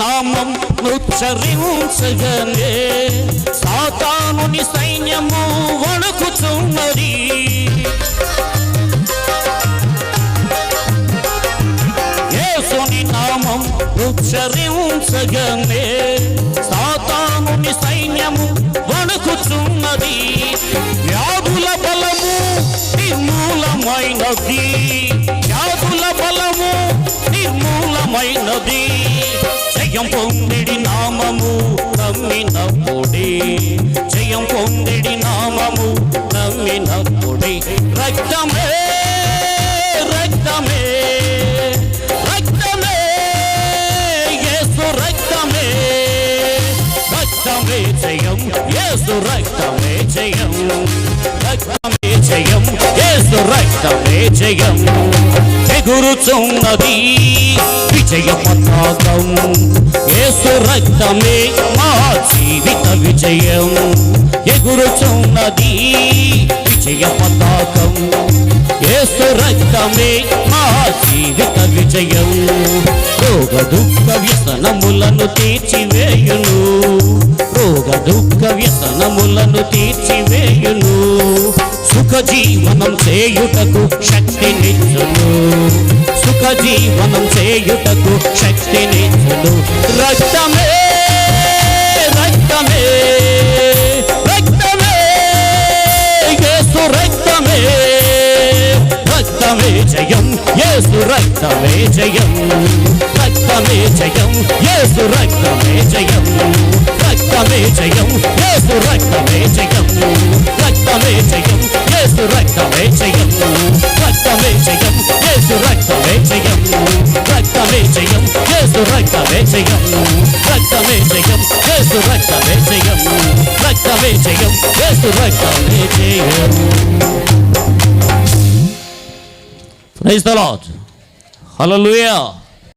నామం ఉచ్చరించగనే సాతానుని సైన్యము వణుకుతున్నది యేసుని నామం ఉచ్చరించగనే సాతానుని సైన్యము వణుకుతున్నది వ్యాధుల బలము నిర్మూలమైనది. వ్యాధుల బలము నిర్మూలమైనది. జయం పొందిడి నామము నమ్మినప్పుడే. జయం పొందిడి నామము నమ్మినప్పుడే. రక్తమే రక్తమే రక్తమే. యేసు రక్తమే రక్తమే జయం. యేసు రక్తమే జయం. రక్తమే జయం. యేసు రక్తమే జయం. ఎగురుచున్నది విజయ పతాకం ఏసు రక్తమే మా జీవిత విజయం. ఎగురుచున్నది విజయ పతాకం ఏసు రక్తమే మా జీవిత విజయం. రోగ దుఃఖ వ్యసనములను తీర్చివేయును. రోగ దుఃఖ వ్యసనములను తీర్చి సుఖ జీవనం చేయుటకు శక్తినిచ్చును సుఖ జీవనం చేయుటకు శక్తినిచ్చును రక్తమే రక్తమే రక్తమే యేసు రక్తమే రక్తమే జయం యేసు రక్తమే జయం. రక్తమే జయం యేసు రక్తమే జయం. రక్తమే జయం యేసు రక్తమే జయం. రక్తమే జయం యేసు రక్తమే జయం రక్తమే జయం యేసు రక్తమే జయం రక్తమే జయం యేసు రక్తమే జయం రక్తమే జయం యేసు రక్తమే జయం రక్తమే జయం యేసు రక్తమే జయం ప్రైజ్ ద లార్డ్ హల్లెలూయా